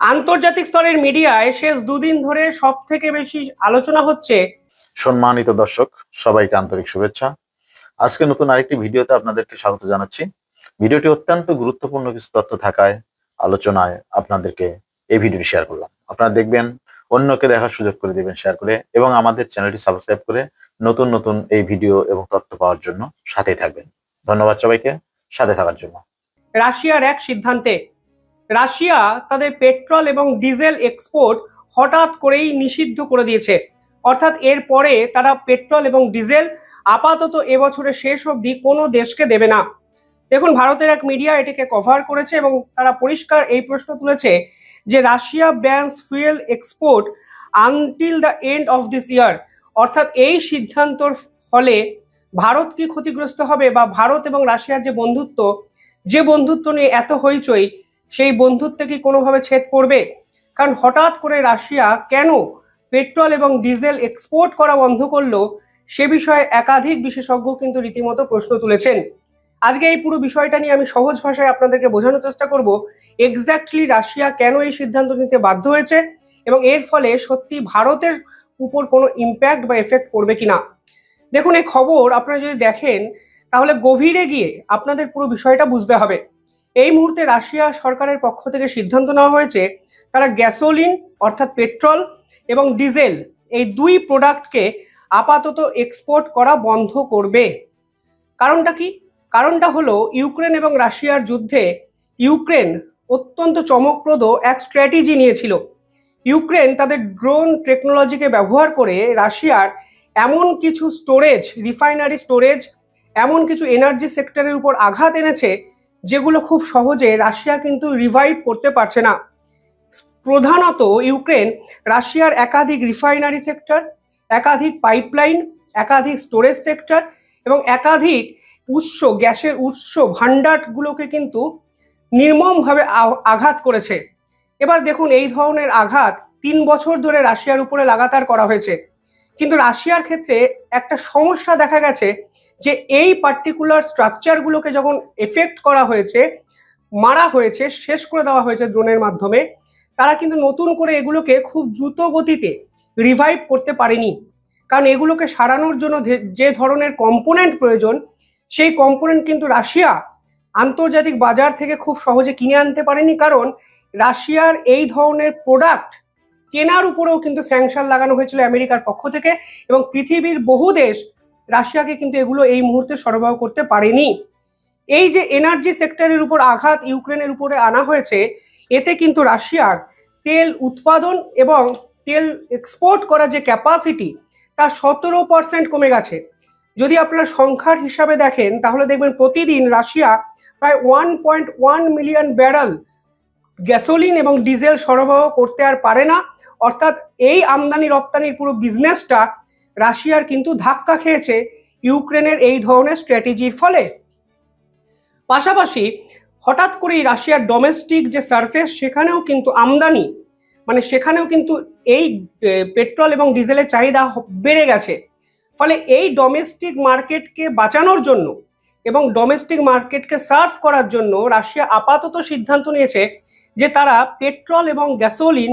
আন্তর্জাতিক স্তরের মিডিয়ায় শেষ দুদিন ধরে সব থেকে বেশি আলোচনা হচ্ছে সম্মানিত দর্শক সবাইকে আন্তরিক শুভেচ্ছা। আজকে নতুন আরেকটি ভিডিওতে আপনাদেরকে স্বাগত জানাচ্ছি। ভিডিওটি অত্যন্ত গুরুত্বপূর্ণ কিছু তথ্য থাকায় আলোচনায় আপনাদেরকে এই ভিডিওটি শেয়ার করলাম। আপনারা দেখবেন অন্যকে দেখার সুযোগ করে দিবেন শেয়ার করে এবং আমাদের চ্যানেলটি সাবস্ক্রাইব করে নতুন নতুন এই ভিডিও এবং তথ্য পাওয়ার জন্য সাথেই থাকবেন। ধন্যবাদ সবাইকে সাথে থাকার জন্য। রাশিয়ার এক সিদ্ধান্তে রাশিয়া তাদের পেট্রোল এবং ডিজেল এক্সপোর্ট হঠাৎ করেই নিষিদ্ধ করে দিয়েছে। অর্থাৎ এরপরে তারা পেট্রোল এবং ডিজেল আপাতত এবছরের শেষ অবধি কোনো দেশকে দেবে না। দেখুন, ভারতের এক মিডিয়া এটিকে কভার করেছে এবং তারা পরিষ্কার এই প্রশ্ন তুলেছে যে Russia bans fuel export until the end of this year. অর্থাৎ এই সিদ্ধান্তর ফলে ভারত কি ক্ষতিগ্রস্ত হবে বা ভারত এবং রাশিয়ার যে বন্ধুত্ব যে বন্ধুত্ব নিয়ে এত হইচই সেই বন্ধুত্বে কি কোনোভাবে ছেদ পড়বে কারণ হঠাৎ করে রাশিয়া কেন পেট্রোল এবং ডিজেল এক্সপোর্ট করা বন্ধ করল, সে বিষয়ে একাধিক বিশেষজ্ঞ কিন্তু রীতিমতো প্রশ্ন তুলেছেন। আজকে এই পুরো বিষয়টা নিয়ে আমি সহজ ভাষায় আপনাদেরকে বোঝানোর চেষ্টা করব এক্স্যাক্টলি রাশিয়া কেন এই সিদ্ধান্ত নিতে বাধ্য হয়েছে এবং এর ফলে সত্যি ভারতের উপর কোনো ইম্প্যাক্ট বা এফেক্ট পড়বে কিনা? দেখুন, এই খবর আপনারা যদি দেখেন, তাহলে গভীরে গিয়ে আপনাদের পুরো বিষয়টা বুঝতে হবে। এই মুহূর্তে রাশিয়া সরকারের পক্ষ থেকে সিদ্ধান্ত নেওয়া হয়েছে, তারা গ্যাসোলিন, অর্থাৎ পেট্রোল এবং ডিজেল এই দুই প্রোডাক্টকে আপাতত এক্সপোর্ট করা বন্ধ করবে। কারণটা কি? কারণটা হলো ইউক্রেন এবং রাশিয়ার যুদ্ধে ইউক্রেন অত্যন্ত চমকপ্রদ এক স্ট্র্যাটেজি নিয়েছিল। ইউক্রেন তাদের ড্রোন টেকনোলজিকে ব্যবহার করে রাশিয়ার এমন কিছু স্টোরেজ, রিফাইনারি স্টোরেজ, এমন কিছু এনার্জি সেক্টরের উপর আঘাত এনেছে যেগুলো খুব সহজে রাশিয়া কিন্তু রিভাইভ করতে পারছে না। প্রধানত ইউক্রেন রাশিয়ার একাধিক রিফাইনারি সেক্টর একাধিক পাইপলাইন একাধিক স্টোরেজ সেক্টর এবং একাধিক উৎস, গ্যাসের উৎস ভাণ্ডারগুলোকে কিন্তু নির্মমভাবে আঘাত করেছে। এবার দেখুন এই ধরনের আঘাত তিন বছর ধরে রাশিয়ার উপরে লাগাতার করা হয়েছে। কিন্তু রাশিয়ার ক্ষেত্রে একটা সমস্যা দেখা গেছে যে এই পার্টিকুলার স্ট্রাকচারগুলোকে যখন এফেক্ট করা হয়েছে, মারা হয়েছে, শেষ করে দেওয়া হয়েছে ড্রোনের মাধ্যমে, তারা কিন্তু নতুন করে এগুলোকে খুব দ্রুত গতিতে রিভাইভ করতে পারেনি। কারণ এগুলোকে সারানোর জন্য যে ধরনের কম্পোনেন্ট প্রয়োজন, সেই কম্পোনেন্ট কিন্তু রাশিয়া আন্তর্জাতিক বাজার থেকে খুব সহজে কিনে আনতে পারেনি। কারণ রাশিয়ার এই ধরনের প্রোডাক্ট কেনার উপরেও কিন্তু স্যাংশন লাগানো হয়েছিল আমেরিকার পক্ষ থেকে এবং পৃথিবীর বহু দেশ রাশিয়াকে কিন্তু এগুলো এই মুহূর্তে সরবরাহ করতে পারেনি। এই যে এনার্জি সেক্টরের উপর আঘাত ইউক্রেনের উপরে আনা হয়েছে, এতে কিন্তু রাশিয়ার তেল উৎপাদন এবং তেল এক্সপোর্ট করার যে ক্যাপাসিটি তা সতেরো পার্সেন্ট কমে গেছে। যদি আপনারা সংখ্যার হিসাবে দেখেন, তাহলে দেখবেন প্রতিদিন রাশিয়া প্রায় one point one million barrel gasoline এবং ডিজেল সরবরাহ করতে আর পারে না। অর্থাৎ এই আমদানি রপ্তানির পুরো বিজনেসটা রাশিয়ার কিন্তু ধাক্কা খেয়েছে ইউক্রেনের এই ধরনের স্ট্র্যাটেজির ফলে। পাশাপাশি হঠাৎ করেই রাশিয়ার ডোমেস্টিক যে সারফেস, সেখানেও কিন্তু আমদানি মানে সেখানেও কিন্তু এই পেট্রোল এবং ডিজেলের চাহিদা বেড়ে গেছে। ফলে এই ডোমেস্টিক মার্কেটকে বাঁচানোর জন্য এবং ডোমেস্টিক মার্কেটকে সার্ভ করার জন্য রাশিয়া আপাতত সিদ্ধান্ত নিয়েছে যে তারা পেট্রোল এবং গ্যাসোলিন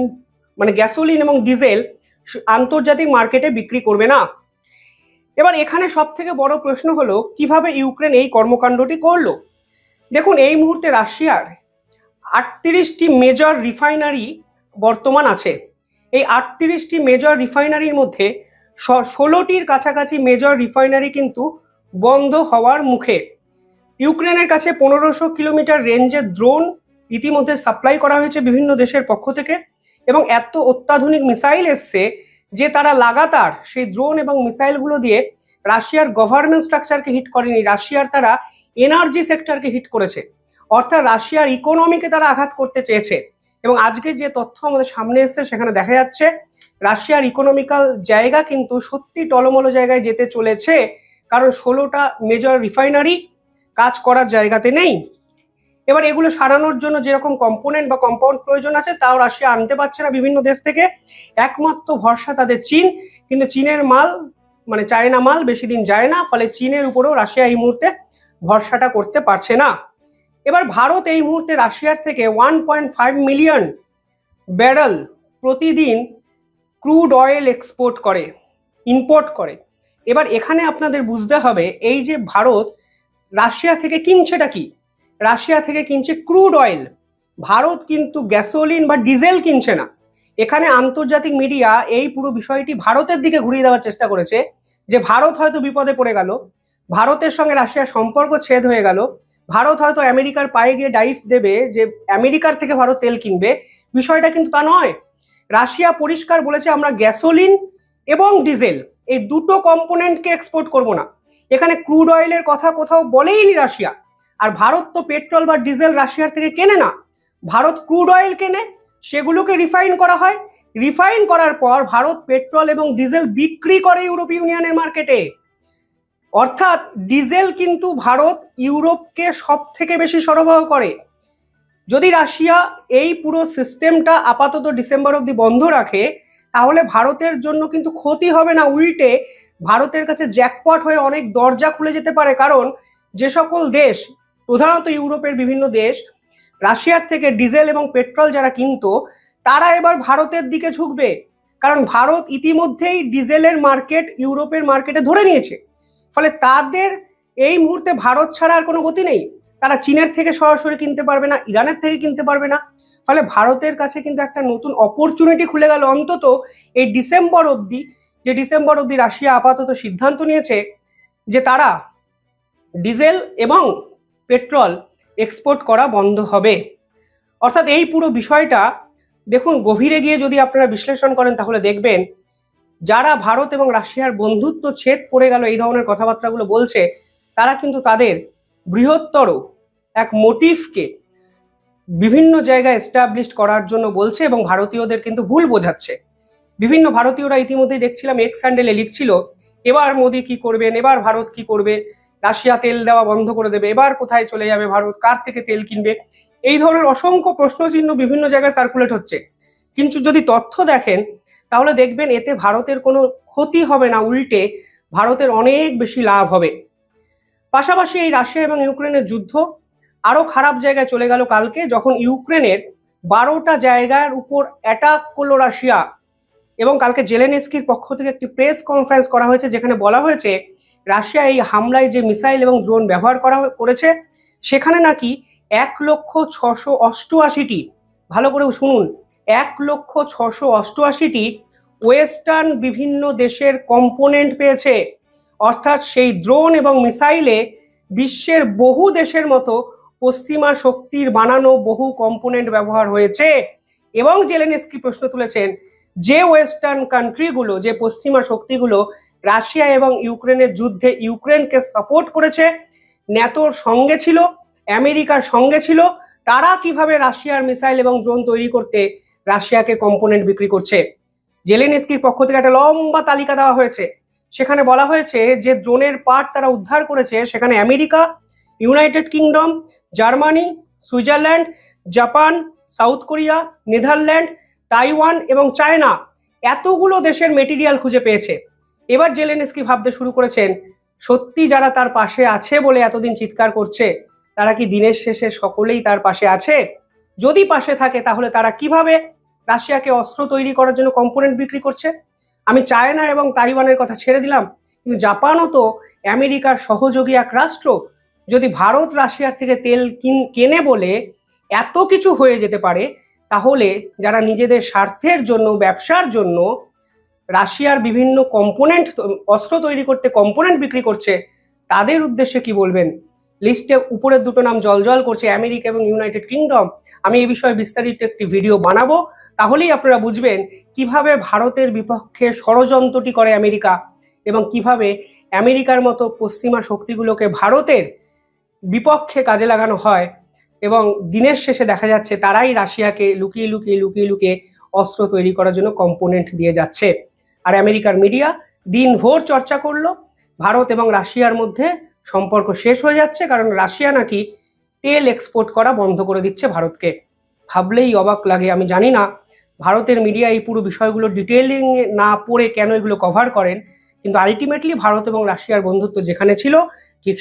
মানে গ্যাসোলিন এবং ডিজেল আন্তর্জাতিক মার্কেটে বিক্রি করবে না। এবার এখানে সব থেকে বড় প্রশ্ন হলো, কীভাবে ইউক্রেন এই কর্মকাণ্ডটি করল? দেখুন, এই মুহূর্তে রাশিয়ার আটত্রিশটি মেজর রিফাইনারি বর্তমান আছে। এই আটত্রিশটি মেজর রিফাইনারির মধ্যে ষোলোটির কাছাকাছি মেজর রিফাইনারি কিন্তু বন্ধ হওয়ার মুখে ইউক্রেনের কাছে পনেরোশো কিলোমিটার রেঞ্জের ড্রোন ইতিমধ্যে সাপ্লাই করা হয়েছে বিভিন্ন দেশের পক্ষ থেকে এবং এত অত্যাধুনিক মিসাইল এসছে যে তারা লাগাতার সেই ড্রোন এবং মিসাইলগুলো দিয়ে রাশিয়ার গভর্নমেন্ট স্ট্রাকচারকে হিট করেনি। রাশিয়ার তারা এনার্জি সেক্টরকে হিট করেছে। অর্থাৎ রাশিয়ার ইকোনমিকে তারা আঘাত করতে চেয়েছে। এবং আজকে যে তথ্য আমাদের সামনে এসছে, সেখানে দেখা যাচ্ছে রাশিয়ার ইকোনমিক্যাল জায়গা কিন্তু সত্যি টলমলো জায়গায় যেতে চলেছে। কারণ ষোলোটা মেজর রিফাইনারি কাজ করার জায়গাতে নেই। এবার এগুলো সারানোর জন্য যেরকম কম্পোনেন্ট বা কম্পাউন্ড প্রয়োজন আছে, তাও রাশিয়া আনতে পারছে না বিভিন্ন দেশ থেকে। একমাত্র ভরসা তাদের চীন, কিন্তু চীনের মাল মানে চায়না মাল বেশি দিন যায় না, ফলে চীনের উপরেও রাশিয়া এই মুহূর্তে ভরসাটা করতে পারছে না। এবার ভারত এই মুহূর্তে রাশিয়ার থেকে one point five million barrel প্রতিদিন ক্রুড অয়েল এক্সপোর্ট করে ইম্পোর্ট করে। এবার এখানে আপনাদের বুঝতে হবে, এই যে ভারত, রাশিয়া থেকে কিনছেটা কি? রাশিয়া থেকে কিনছে ক্রুড অয়েল। ভারত কিন্তু গ্যাসোলিন বা ডিজেল কিনছে না। এখানে আন্তর্জাতিক মিডিয়া এই পুরো বিষয়টি ভারতের দিকে ঘুরিয়ে দেওয়ার চেষ্টা করেছে যে ভারত হয়তো বিপদে পড়ে গেল, ভারতের সঙ্গে রাশিয়ার সম্পর্ক ছেদ হয়ে গেল, ভারত হয়তো আমেরিকার পায়ে গিয়ে ডাইভ দেবে যে আমেরিকার থেকে ভারত তেল কিনবে। বিষয়টা কিন্তু তা নয়। রাশিয়া পরিষ্কার বলেছে আমরা গ্যাসোলিন এবং ডিজেল এই দুটো কম্পোনেন্টকে এক্সপোর্ট করব না। এখানে ক্রুড অয়েলের কথা কোথাও বলেইনি রাশিয়া। আর ভারত তো পেট্রোল বা ডিজেল রাশিয়ার থেকে কেনে না। ভারত ক্রুড অয়েল কেনে, সেগুলোকে রিফাইন করা হয়। রিফাইন করার পর ভারত পেট্রোল এবং ডিজেল বিক্রি করে ইউরোপীয় ইউনিয়নের মার্কেটে। অর্থাৎ ডিজেল কিন্তু ভারত ইউরোপকে সব থেকে বেশি সরবরাহ করে। যদি রাশিয়া এই পুরো সিস্টেমটা আপাতত ডিসেম্বর অবধি বন্ধ রাখে তাহলে ভারতের জন্য কিন্তু ক্ষতি হবে না উল্টে ভারতের কাছে জ্যাকপট হয়ে অনেক দরজা খুলে যেতে পারে। কারণ যে সকল দেশ, প্রধানত ইউরোপের বিভিন্ন দেশ, রাশিয়ার থেকে ডিজেল এবং পেট্রোল যারা কিনতো, তারা এবার ভারতের দিকে ঝুঁকবে। কারণ ভারত ইতিমধ্যেই ডিজেলের মার্কেট ইউরোপের মার্কেটে ধরে নিয়েছে। ফলে তাদের এই মুহূর্তে ভারত ছাড়া আর কোনো গতি নেই। তারা চীনের থেকে সরাসরি কিনতে পারবে না, ইরানের থেকে কিনতে পারবে না। ফলে ভারতের কাছে কিন্তু একটা নতুন অপরচুনিটি খুলে গেল। অন্তত এই ডিসেম্বর অবধি, যে ডিসেম্বর অবধি রাশিয়া আপাতত সিদ্ধান্ত নিয়েছে যে তারা ডিজেল এবং পেট্রোল এক্সপোর্ট করা বন্ধ হবে। অর্থাৎ এই পুরো বিষয়টা দেখুন, গভীরে গিয়ে যদি আপনারা বিশ্লেষণ করেন তাহলে দেখবেন, যারা ভারত এবং রাশিয়ার বন্ধুত্ব ছেদ পড়ে গেল এই ধরনের কথাবার্তাগুলো বলছে, তারা কিন্তু তাদের বৃহত্তর এক মোটিভকে বিভিন্ন জায়গায় এস্টাবলিশ করার জন্য বলছে এবং ভারতীয়দের কিন্তু ভুল বোঝাচ্ছে। বিভিন্ন ভারতীয়রা ইতিমধ্যেই দেখছিলাম এক্স হ্যান্ডেলে লিখছিল, এবার মোদি কি করবেন, এবার ভারত কি করবে, রাশিয়া তেল দেওয়া বন্ধ করে দেবে, এবার কোথায় চলে যাবে ভারত, কার থেকে তেল কিনবে? এই ধরনের অসংখ্য প্রশ্নচিহ্ন বিভিন্ন জায়গায় সার্কুলেট হচ্ছে। কিন্তু যদি তথ্য দেখেন, তাহলে দেখবেন এতে ভারতের কোনো ক্ষতি হবে না, উল্টে ভারতের অনেক বেশি লাভ হবে। পাশাপাশি এই রাশিয়া এবং ইউক্রেনের যুদ্ধ আরও খারাপ জায়গায় চলে গেল কালকে যখন ইউক্রেনের বারোটা জায়গার উপর অ্যাটাক করল রাশিয়া। এবং কালকে জেলেনেস্কির পক্ষ থেকে একটি প্রেস কনফারেন্স করা হয়েছে যেখানে বলা হয়েছে, রাশিয়া এই হামলায় যে মিসাইল এবং ড্রোন ব্যবহার করা করেছে, সেখানে নাকি এক লক্ষ ছশো অষ্টআশিটি, ভালো করে শুনুন, এক লক্ষ ছশো অষ্টআশিটি ওয়েস্টার্ন বিভিন্ন দেশের কম্পোনেন্ট পেয়েছে। অর্থাৎ সেই ড্রোন এবং মিসাইলে বিশ্বের বহু দেশের মতো পশ্চিমা শক্তির বানানো বহু কম্পোনেন্ট ব্যবহার হয়েছে। এবং জেলেনস্কি প্রশ্ন তুলেছেন, যে ওয়েস্টার্ন কান্ট্রিগুলো যে পশ্চিমা শক্তিগুলো রাশিয়া এবং ইউক্রেনের যুদ্ধে ইউক্রেনকে সাপোর্ট করেছে ন্যাটোর সঙ্গে ছিল, আমেরিকার সঙ্গে ছিল, তারা কীভাবে রাশিয়ার মিসাইল এবং ড্রোন তৈরি করতে রাশিয়াকে কম্পোনেন্ট বিক্রি করছে? জেলেনস্কির পক্ষ থেকে একটা লম্বা তালিকা দেওয়া হয়েছে। সেখানে বলা হয়েছে যে ড্রোনের পার্ট তারা উদ্ধার করেছে, সেখানে America United Kingdom, Germany, Switzerland, Japan, South Korea, Netherland, Taiwan এবং চায়না এতগুলো দেশের মেটেরিয়াল খুঁজে পেয়েছে। এবার জেলেনস্কি ভাবতে শুরু করেছেন, সত্যি যারা তার পাশে আছে বলে এতদিন চিৎকার করছে, তারা কি দিনের শেষে সকলেই তার পাশে আছে? যদি পাশে থাকে, তাহলে তারা কীভাবে রাশিয়াকে অস্ত্র তৈরি করার জন্য কম্পোনেন্ট বিক্রি করছে? আমি চায়না এবং তাইওয়ানের কথা ছেড়ে দিলাম, কিন্তু জাপানও তো আমেরিকার সহযোগী এক রাষ্ট্র। যদি ভারত রাশিয়ার থেকে তেল কিন- কেনে বলে এত কিছু হয়ে যেতে পারে, তাহলে যারা নিজেদের স্বার্থের জন্য, ব্যবসার জন্য রাশিয়ার বিভিন্ন কম্পোনেন্ট অস্ত্র তৈরি করতে, কম্পোনেন্ট বিক্রি করছে, তাদের উদ্দেশ্যে কি বলবেন? লিস্টে উপরের দুটো নাম জলজল করছে, আমেরিকা এবং ইউনাইটেড কিংডম। আমি এই বিষয়ে বিস্তারিত একটি ভিডিও বানাবো, তাহলেই আপনারা বুঝবেন কীভাবে ভারতের বিপক্ষে ষড়যন্ত্রটি করে আমেরিকা এবং কীভাবে আমেরিকার মতো পশ্চিমা শক্তিগুলোকে ভারতের বিপক্ষে কাজে লাগানো হয় এবং দিনের শেষে দেখা যাচ্ছে তারাই রাশিয়াকে লুকিয়ে লুকিয়ে লুকিয়ে লুকিয়ে অস্ত্র তৈরি করার জন্য কম্পোনেন্ট দিয়ে যাচ্ছে। আর আমেরিকার মিডিয়া দিনভর চর্চা করল, ভারত এবং রাশিয়ার মধ্যে সম্পর্ক শেষ হয়ে যাচ্ছে কারণ রাশিয়া নাকি তেল এক্সপোর্ট করা বন্ধ করে দিচ্ছে ভারতকে। ভাবলেই অবাক লাগে, আমি জানি না ভারতের মিডিয়া এই পুরো বিষয়গুলো ডিটেলিং না পড়ে কেন এগুলো কভার করেন, কিন্তু আলটিমেটলি ভারত এবং রাশিয়ার বন্ধুত্ব যেখানে ছিল, ঠিক